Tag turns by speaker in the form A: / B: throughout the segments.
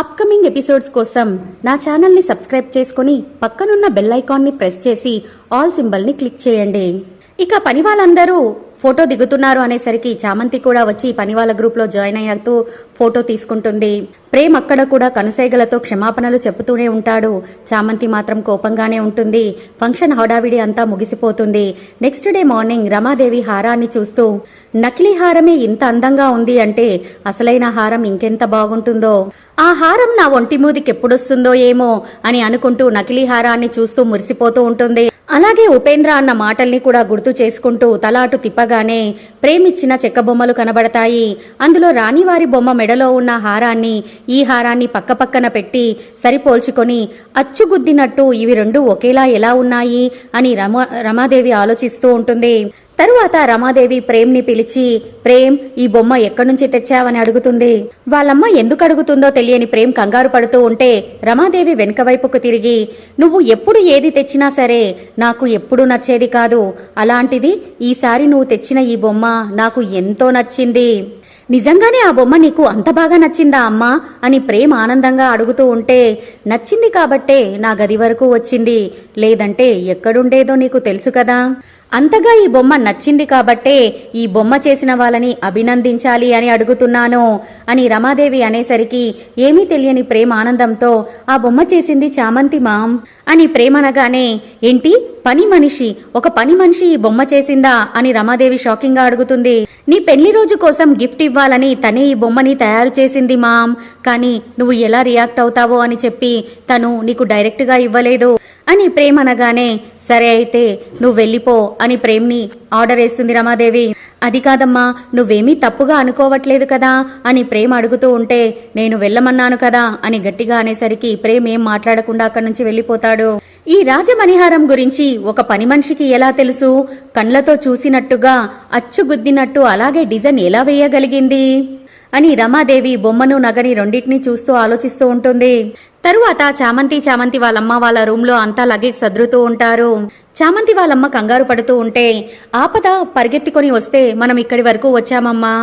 A: Upcoming episodes కోసం నా ఛానల్ని సబ్స్క్రైబ్ చేసుకుని పక్కనున్న బెల్ ఐకాన్ని ప్రెస్ చేసి ఆల్ సింబల్ని క్లిక్ చేయండి. ఇక పని వాళ్ళందరూ ఫోటో దిగుతున్నారు అనేసరికి చామంతి కూడా వచ్చి పని వాళ్ళ గ్రూప్లో జాయిన్ అయ్యాతూ ఫోటో తీసుకుంటుంది. ప్రేమ్ అక్కడ కూడా కనుసైగలతో క్షమాపణలు చెబుతూనే ఉంటాడు. చామంతి మాత్రం కోపంగానే ఉంటుంది. ఫంక్షన్ హడావిడి అంతా ముగిసిపోతుంది. నెక్స్ట్ డే మార్నింగ్ రమాదేవి హారాన్ని చూస్తూ నకిలీ హారమే ఇంత అందంగా ఉంది అంటే అసలైన హారం ఇంకెంత బాగుంటుందో? ఆ హారం నా ఒంటి మూదికి ఎప్పుడొస్తుందో ఏమో? అని అనుకుంటూ నకిలీ హారాన్ని చూస్తూ మురిసిపోతూ ఉంటుంది. అలాగే ఉపేంద్ర అన్న మాటల్ని కూడా గుర్తు చేసుకుంటూ తలాటు తిప్పగానే ప్రేమిచ్చిన చెక్క బొమ్మలు కనబడతాయి. అందులో రాణివారి బొమ్మ మెడలో ఉన్న హారాన్ని ఈ హారాన్ని పక్కపక్కన పెట్టి సరిపోల్చుకొని అచ్చుగుద్దినట్టు ఇవి రెండు ఒకేలా ఎలా ఉన్నాయి అని రమ రమాదేవి ఆలోచిస్తూ ఉంటుంది. తరువాత రమాదేవి ప్రేమ్ని పిలిచి ప్రేమ్ ఈ బొమ్మ ఎక్కడి నుంచి తెచ్చావని అడుగుతుంది. వాళ్ళమ్మ ఎందుకు అడుగుతుందో తెలియని ప్రేమ్ కంగారు పడుతూ ఉంటే రమాదేవి వెనుక వైపుకు తిరిగి నువ్వు ఎప్పుడు ఏది తెచ్చినా సరే నాకు ఎప్పుడు నచ్చేది కాదు. అలాంటిది ఈసారి నువ్వు తెచ్చిన ఈ బొమ్మ నాకు ఎంతో నచ్చింది. నిజంగానే ఆ బొమ్మ నీకు అంత బాగా నచ్చిందా అమ్మా? అని ప్రేమ్ ఆనందంగా అడుగుతూ ఉంటే నచ్చింది కాబట్టే నా గది వరకు వచ్చింది. లేదంటే ఎక్కడుండేదో నీకు తెలుసు కదా. అంతగా ఈ బొమ్మ నచ్చింది కాబట్టే ఈ బొమ్మ చేసిన వాళ్ళని అభినందించాలి అని అడుగుతున్నాను అని రమాదేవి అనేసరికి ఏమీ తెలియని ప్రేమ ఆనందంతో ఆ బొమ్మ చేసింది చామంతి మామ్ అని ప్రేమనగానే ఏంటి? పని మనిషి. ఒక పని మనిషి ఈ బొమ్మ చేసిందా? అని రమాదేవి షాకింగ్గా అడుగుతుంది. నీ పెళ్ళి రోజు కోసం గిఫ్ట్ ఇవ్వాలని తనే ఈ బొమ్మని తయారు చేసింది మామ్. కానీ నువ్వు ఎలా రియాక్ట్ అవుతావో అని చెప్పి తను నీకు డైరెక్ట్గా ఇవ్వలేదు. అని ప్రేమనగానే సరే అయితే నువ్వు వెళ్ళిపో అని ప్రేమ్ని ఆర్డర్ వేస్తుంది రమాదేవి. అది కాదమ్మా నువ్వేమీ తప్పుగా అనుకోవట్లేదు కదా అని ప్రేమ్ అడుగుతూ ఉంటే నేను వెళ్ళమన్నాను కదా అని గట్టిగా అనేసరికి ప్రేమ్ ఏం మాట్లాడకుండా అక్కడి నుంచి వెళ్ళిపోతాడు. ఈ రాజమణిహారం గురించి ఒక పని మనిషికి ఎలా తెలుసు? కండ్లతో చూసినట్టుగా అచ్చుగుద్దినట్టు అలాగే డిజైన్ ఎలా వేయగలిగింది? అని రమాదేవి బొమ్మను నగని రెండింటినీ చూస్తూ ఆలోచిస్తూ ఉంటుంది. తరువాత చామంతి చామంతి వాళ్ళమ్మ వాళ్ళ రూమ్లో అంతా లగేజ్ సదురుతూ ఉంటారు. చామంతి వాళ్ళమ్మ కంగారు పడుతూ ఉంటే ఆపద పరిగెత్తుకొని వస్తే మనం ఇక్కడి వరకు వచ్చామమ్మా.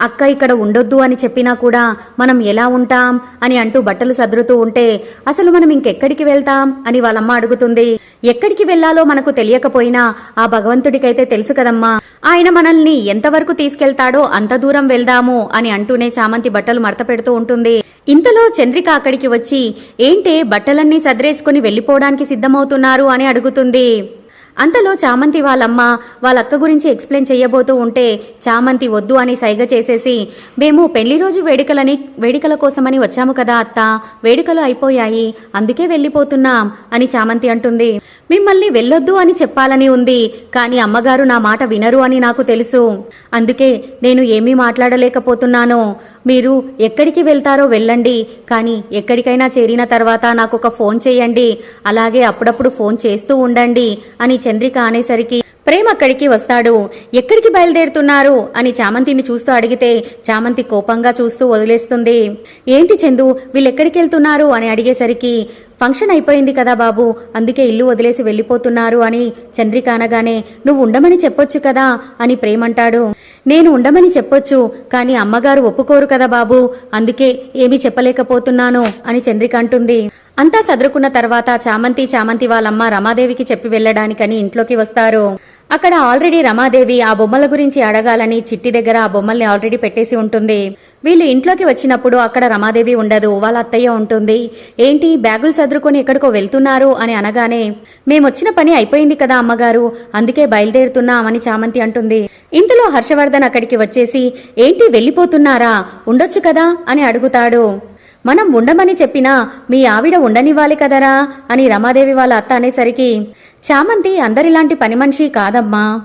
A: అక్క ఇక్కడ ఉండొద్దు అని చెప్పినా కూడా మనం ఎలా ఉంటాం అని అంటూ బట్టలు సదురుతూ ఉంటే అసలు మనం ఇంకెక్కడికి వెళ్తాం అని వాళ్ళమ్మ అడుగుతుంది. ఎక్కడికి వెళ్ళాలో మనకు తెలియకపోయినా ఆ భగవంతుడికైతే తెలుసు కదమ్మా. ఆయన మనల్ని ఎంతవరకు తీసుకెళ్తాడో అంత దూరం వెళ్దాము అని అంటూనే చామంతి బట్టలు మడత పెడుతూ ఉంటుంది. ఇంతలో చంద్రిక అక్కడికి వచ్చి ఏంటే బట్టలన్నీ సదరేసుకుని వెళ్ళిపోవడానికి సిద్ధమవుతున్నారు? అని అడుగుతుంది. అంతలో చామంతి వాళ్ళమ్మ వాళ్ళ అక్క గురించి ఎక్స్ప్లెయిన్ చేయబోతూ ఉంటే చామంతి వద్దు అని సైగ చేసేసి మేము పెళ్ళి రోజు వేడుకలని వేడుకల కోసమని వచ్చాము కదా అత్త వేడుకలు అయిపోయాయి అందుకే వెళ్ళిపోతున్నాం అని చామంతి అంటుంది. మిమ్మల్ని వెళ్ళొద్దు అని చెప్పాలని ఉంది కానీ అమ్మగారు నా మాట వినరు అని నాకు తెలుసు. అందుకే నేను ఏమీ మాట్లాడలేకపోతున్నాను. మీరు ఎక్కడికి వెళ్తారో వెళ్ళండి కానీ ఎక్కడికైనా చేరిన తర్వాత నాకు ఒక ఫోన్ చేయండి అలాగే అప్పుడప్పుడు ఫోన్ చేస్తూ ఉండండి అని చంద్రిక అనేసరికి ప్రేమ్ అక్కడికి వస్తాడు. ఎక్కడికి బయలుదేరుతున్నారు? అని చామంతిని చూస్తూ అడిగితే చామంతి కోపంగా చూస్తూ వదిలేస్తుంది. ఏంటి చందు వీళ్ళెక్కడికి వెళ్తున్నారు? అని అడిగేసరికి ఫంక్షన్ అయిపోయింది కదా బాబు అందుకే ఇల్లు వదిలేసి వెళ్ళిపోతున్నారు అని చంద్రిక అనగానే నువ్వు ఉండమని చెప్పొచ్చు కదా అని ప్రేమంటాడు నేను ఉండమని చెప్పొచ్చు కానీ అమ్మగారు ఒప్పుకోరు కదా బాబు. అందుకే ఏమీ చెప్పలేకపోతున్నాను అని చంద్రిక అంటుంది. అంతా సదురుకున్న తర్వాత చామంతి చామంతి వాళ్ళమ్మ రమాదేవికి చెప్పి వెళ్ళడానికని ఇంట్లోకి వస్తారు. అక్కడ ఆల్రెడీ రమాదేవి ఆ బొమ్మల గురించి అడగాలని చిట్టి దగ్గర ఆ బొమ్మల్ని ఆల్రెడీ పెట్టేసి ఉంటుంది. వీళ్ళు ఇంట్లోకి వచ్చినప్పుడు అక్కడ రమాదేవి ఉండదు వాళ్ళ అత్తయ్య ఉంటుంది. ఏంటి బ్యాగులు చదురుకొని ఎక్కడికో వెళ్తున్నారు అని అనగానే మేమొచ్చిన పని అయిపోయింది కదా అమ్మగారు అందుకే బయలుదేరుతున్నామని చామంతి అంటుంది. ఇంతలో హర్షవర్ధన్ అక్కడికి వచ్చేసి ఏంటి వెళ్ళిపోతున్నారా? ఉండొచ్చు కదా? అని అడుగుతాడు. మనం ఉండమని చెప్పినా మీ ఆవిడ ఉండనివ్వాలి కదరా? అని రమాదేవి వాళ్ళ అత్త అనేసరికి చామంతి అందరిలాంటి పని మనిషి కాదమ్మా.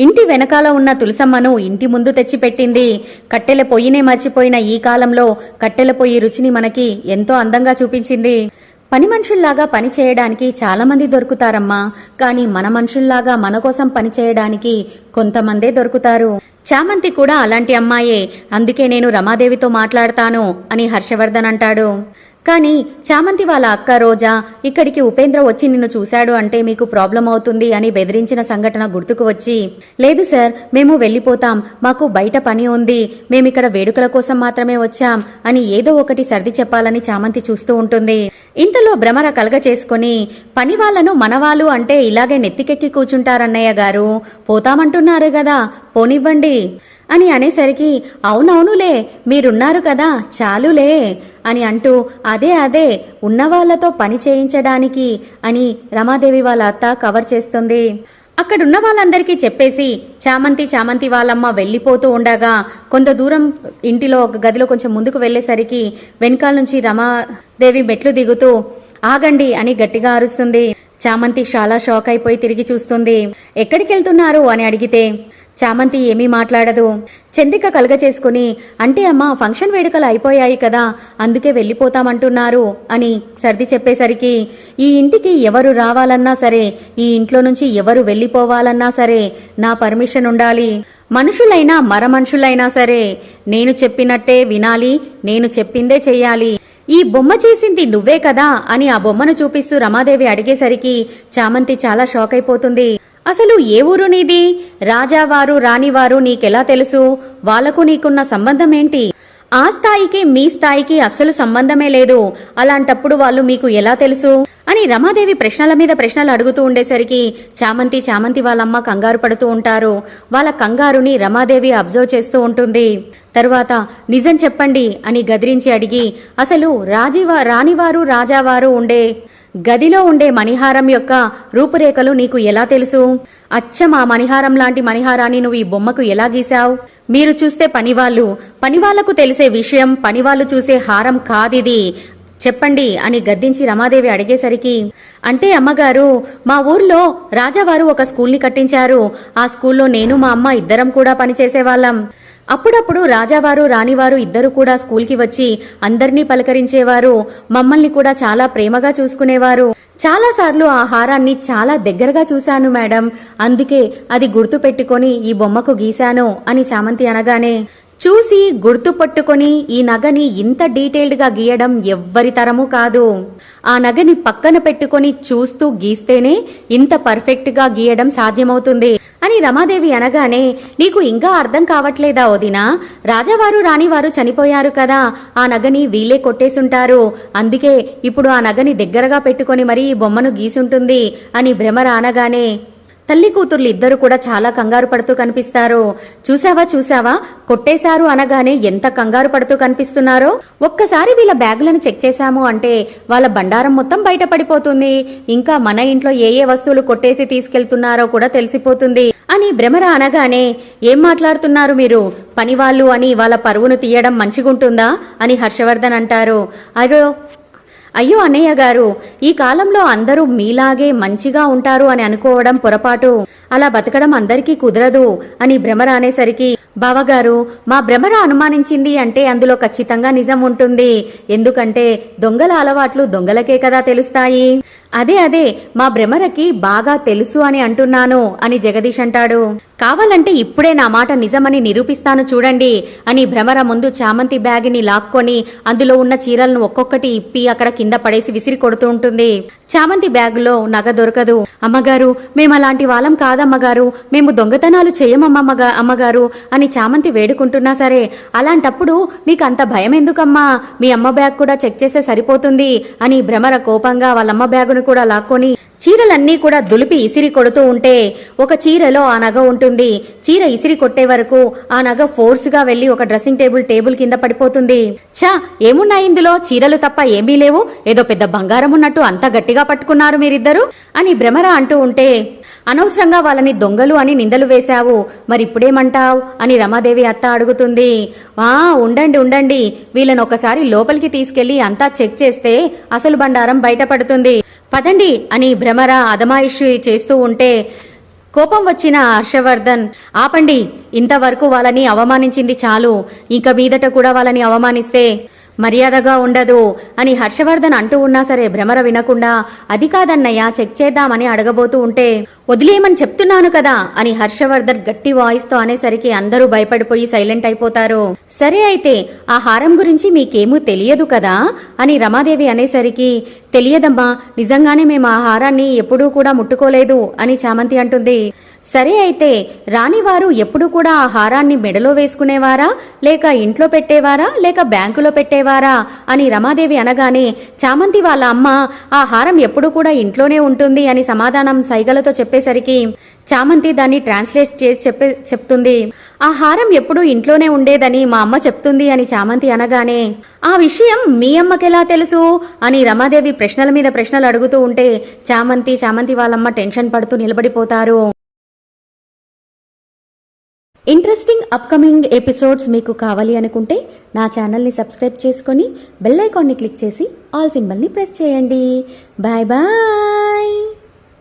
A: ఇంటి వెనకాల ఉన్న తులసమ్మను ఇంటి ముందు తెచ్చిపెట్టింది. కట్టెల పొయ్యినే మర్చిపోయిన ఈ కాలంలో కట్టెల పొయ్యి రుచిని మనకి ఎంతో అందంగా చూపించింది. పని మనుషుల్లాగా పని చేయడానికి చాలామంది దొరుకుతారమ్మా. కానీ మన మనుషుల్లాగా మన కోసం పని చేయడానికి కొంతమందే దొరుకుతారు. చామంతి కూడా అలాంటి అమ్మాయే. అందుకే నేను రమాదేవితో మాట్లాడతాను అని హర్షవర్ధన్ అంటాడు. కానీ చామంతి వాళ్ళ అక్క రోజా ఇక్కడికి ఉపేంద్ర వచ్చి నిన్ను చూశాడు అంటే మీకు ప్రాబ్లం అవుతుంది అని బెదిరించిన సంఘటన గుర్తుకు వచ్చి లేదు సార్ మేము వెళ్ళిపోతాం మాకు బయట పని ఉంది మేమిక్కడ వేడుకల కోసం మాత్రమే వచ్చాం అని ఏదో ఒకటి సర్ది చెప్పాలని చామంతి చూస్తూ ఉంటుంది. ఇంతలో భ్రమర కలగ చేసుకుని పని వాళ్ళను మనవాళ్ళు అంటే ఇలాగే నెత్తికెక్కి కూర్చుంటారన్నయ్య గారు పోతామంటున్నారు కదా పోనివ్వండి. అని అనేసరికి అవునవునులే మీరున్నారు కదా చాలులే అని అంటూ అదే అదే ఉన్నవాళ్ళతో పని చేయించడానికి అని రమాదేవి వాళ్ళ అత్త కవర్ చేస్తుంది. అక్కడున్న వాళ్ళందరికీ చెప్పేసి చామంతి చామంతి వాళ్ళమ్మ వెళ్ళిపోతూ ఉండగా కొంత దూరం ఇంటిలో ఒక గదిలో కొంచెం ముందుకు వెళ్ళేసరికి వెనకాల నుంచి రమాదేవి మెట్లు దిగుతూ ఆగండి అని గట్టిగా అరుస్తుంది. చామంతి చాలా షాక్ అయిపోయి తిరిగి చూస్తుంది. ఎక్కడికి వెళ్తున్నారు అని అడిగితే చామంతి ఏమీ మాట్లాడదు. చంద్రిక కలగ చేసుకుని అంటే అమ్మా ఫంక్షన్ వేడుకలు అయిపోయాయి కదా అందుకే వెళ్ళిపోతామంటున్నారు అని సర్ది చెప్పేసరికి ఈ ఇంటికి ఎవరు రావాలన్నా సరే ఈ ఇంట్లో నుంచి ఎవరు వెళ్ళిపోవాలన్నా సరే నా పర్మిషన్ ఉండాలి. మనుషులైనా మరమనుషులైనా సరే నేను చెప్పినట్టే వినాలి నేను చెప్పిందే చెయ్యాలి. ఈ బొమ్మ చేసింది నువ్వే కదా అని ఆ బొమ్మను చూపిస్తూ రమాదేవి అడిగేసరికి చామంతి చాలా షాక్ అయిపోతుంది అసలు ఏ ఊరు నీది? రాజావారు రాణివారు నీకెలా తెలుసు? వాళ్ళకు నీకున్న సంబంధం ఏంటి ఆ స్థాయికి మీ స్థాయికి అస్సలు సంబంధమే లేదు. అలాంటప్పుడు వాళ్ళు మీకు ఎలా తెలుసు? అని రమాదేవి ప్రశ్నల మీద ప్రశ్నలు అడుగుతూ ఉండేసరికి చామంతి చామంతి వాళ్ళమ్మ కంగారు పడుతూ ఉంటారు. వాళ్ళ కంగారుని రమాదేవి అబ్జర్వ్ చేస్తూ ఉంటుంది. తరువాత నిజం చెప్పండి అని గదిరించి అడిగి అసలు రాజీవా రాణివారు రాజావారు ఉండే గదిలో ఉండే మణిహారం యొక్క రూపురేఖలు నీకు ఎలా తెలుసు? అచ్చం ఆ మణిహారం లాంటి మణిహారాన్ని నువ్వు ఈ బొమ్మకు ఎలా గీశావు? మీరు చూస్తే పనివాళ్ళు. పనివాళ్ళకు తెలిసే విషయం పనివాళ్ళు చూసే హారం కాదిది. చెప్పండి అని గద్దించి రమాదేవి అడిగేసరికి అంటే అమ్మగారు మా ఊర్లో రాజావారు ఒక స్కూల్ని కట్టించారు. ఆ స్కూల్లో నేను మా అమ్మ ఇద్దరం కూడా పనిచేసేవాళ్ళం. అప్పుడప్పుడు రాజావారు రాణివారు ఇద్దరు కూడా స్కూల్కి వచ్చి అందర్నీ పలకరించేవారు మమ్మల్ని కూడా చాలా ప్రేమగా చూసుకునేవారు. చాలాసార్లు ఆ హారాన్ని చాలా దగ్గరగా చూశాను మేడం. అందుకే అది గుర్తు పెట్టుకొని ఈ బొమ్మకు గీశాను అని చామంతి అనగానే చూసి గుర్తు పట్టుకొని ఈ నగని ఇంత డీటెయిల్డ్గా గీయడం ఎవ్వరి తరము కాదు. ఆ నగని పక్కన పెట్టుకొని చూస్తూ గీస్తేనే ఇంత పర్ఫెక్ట్గా గీయడం సాధ్యమవుతుంది. అని రమాదేవి అనగానే నీకు ఇంకా అర్థం కావట్లేదా వదినా? రాజావారు రాణివారు చనిపోయారు కదా ఆ నగని వీలే కొట్టేసుంటారు. అందుకే ఇప్పుడు ఆ నగని దగ్గరగా పెట్టుకొని మరీ ఈ బొమ్మను గీసుంటుంది అని భ్రమర అనగానే తల్లి కూతుర్లు ఇద్దరు కూడా చాలా కంగారు పడుతూ కనిపిస్తారు. చూసావా చూసావా కొట్టేశారు అనగానే ఎంత కంగారు పడుతూ కనిపిస్తున్నారో? ఒక్కసారి వీళ్ళ బ్యాగులను చెక్ చేశాము అంటే వాళ్ళ బండారం మొత్తం బయటపడిపోతుంది. ఇంకా మన ఇంట్లో ఏ ఏ వస్తువులు కొట్టేసి తీసుకెళ్తున్నారో కూడా తెలిసిపోతుంది. అని భ్రమర అనగానే ఏం మాట్లాడుతున్నారు మీరు? పనివాళ్ళు అని వాళ్ళ పరువును తీయడం మంచిగుంటుందా? అని హర్షవర్ధన్ అంటారు. అదో అయ్యో అన్నయ్య గారు ఈ కాలంలో అందరూ మీలాగే మంచిగా ఉంటారు అని అనుకోవడం పొరపాటు. అలా బతకడం అందరికీ కుదరదు అని భ్రమర అనేసరికి బావగారు మా భ్రమర అనుమానించింది అంటే అందులో ఖచ్చితంగా నిజం ఉంటుంది. ఎందుకంటే దొంగల అలవాట్లు దొంగలకే కదా తెలుస్తాయి. అదే అదే మా భ్రమరకి బాగా తెలుసు అని అంటున్నాను అని జగదీష్ అంటాడు. కావాలంటే ఇప్పుడే నా మాట నిజమని నిరూపిస్తాను చూడండి అని భ్రమర ముందు చామంతి బ్యాగ్ని లాక్కొని అందులో ఉన్న చీరలను ఒక్కొక్కటి ఇప్పి అక్కడ కింద పడేసి విసిరి కొడుతూ ఉంటుంది. చామంతి బ్యాగులో నగ దొరకదు. అమ్మగారు మేము అలాంటి వాళ్ళం కాదమ్మగారు. మేము దొంగతనాలు చేయమమ్మగా అమ్మగారు అని చామంతి వేడుకుంటున్నా సరే అలాంటప్పుడు మీకు అంత భయం ఎందుకమ్మా మీ అమ్మ బ్యాగ్ కూడా చెక్ చేస్తే సరిపోతుంది అని భ్రమర కోపంగా వాళ్ళమ్మ బ్యాగును కూడా లాక్కొని చీరలన్నీ కూడా దులిపి ఇసిరి కొడుతూ ఉంటే ఒక చీరలో ఆ నగ ఉంటుంది చీర ఇసిరి కొట్టే వరకు ఆ నగ ఫోర్స్గా వెళ్ళి ఒక డ్రెస్సింగ్ టేబుల్ టేబుల్ కింద పడిపోతుంది. ఛా ఏమున్నాయి ఇందులో? చీరలు తప్ప ఏమీ లేవు. ఏదో పెద్ద బంగారం ఉన్నట్టు అంత గట్టిగా పట్టుకున్నారు మీరిద్దరు అని భ్రమర అంటూ ఉంటే అనవసరంగా వాళ్ళని దొంగలు అని నిందలు వేశావు. మరిప్పుడేమంటావ్? అని రమాదేవి అత్త అడుగుతుంది. ఆ ఉండండి ఉండండి. వీళ్ళని ఒకసారి లోపలికి తీసుకెళ్ళి అంతా చెక్ చేస్తే అసలు బండారం బయటపడుతుంది. పదండి అని భ్రమర అదమాయిషు చేస్తూ ఉంటే కోపం వచ్చిన హర్షవర్ధన్ ఆపండి ఇంతవరకు వాళ్ళని అవమానించింది చాలు. ఇక మీదట కూడా వాళ్ళని అవమానిస్తే మర్యాదగా ఉండదు అని హర్షవర్ధన్ అంటూ ఉన్నా సరే భ్రమర వినకుండా అది కాదన్నయ్య చెక్ చేద్దామని అడగబోతూ ఉంటే వదిలేయమని చెప్తున్నాను కదా అని హర్షవర్ధన్ గట్టి వాయిస్తో అనేసరికి అందరూ భయపడిపోయి సైలెంట్ అయిపోతారు. సరే అయితే ఆ హారం గురించి మీకేమూ తెలియదు కదా అని రమాదేవి అనేసరికి తెలియదమ్మా నిజంగానే మేము ఆ హారాన్ని ఎప్పుడూ కూడా ముట్టుకోలేదు అని చామంతి అంటుంది. సరే అయితే రాణివారు ఎప్పుడు కూడా ఆ హారాన్ని మెడలో వేసుకునేవారా? లేక ఇంట్లో పెట్టేవారా? లేక బ్యాంకులో పెట్టేవారా? అని రమాదేవి అనగానే చామంతి వాళ్ళ అమ్మ ఆ హారం ఎప్పుడు కూడా ఇంట్లోనే ఉంటుంది అని సమాధానం సైగలతో చెప్పేసరికి చామంతి దాన్ని ట్రాన్స్లేట్ చేసి చెప్పే చెప్తుంది. ఆ హారం ఎప్పుడూ ఇంట్లోనే ఉండేదని మా అమ్మ చెప్తుంది అని చామంతి అనగానే ఆ విషయం మీ అమ్మకెలా తెలుసు? అని రమాదేవి ప్రశ్నల మీద ప్రశ్నలు అడుగుతూ ఉంటే చామంతి చామంతి వాళ్ళమ్మ టెన్షన్ పడుతూ నిలబడిపోతారు. ఇంట్రెస్టింగ్ అప్కమింగ్ ఎపిసోడ్స్ మీకు కావాలి అనుకుంటే నా ఛానల్ని సబ్స్క్రైబ్ చేసుకొని బెల్ ఐకాన్ని క్లిక్ చేసి ఆల్ సింబల్ని ప్రెస్ చేయండి. Bye bye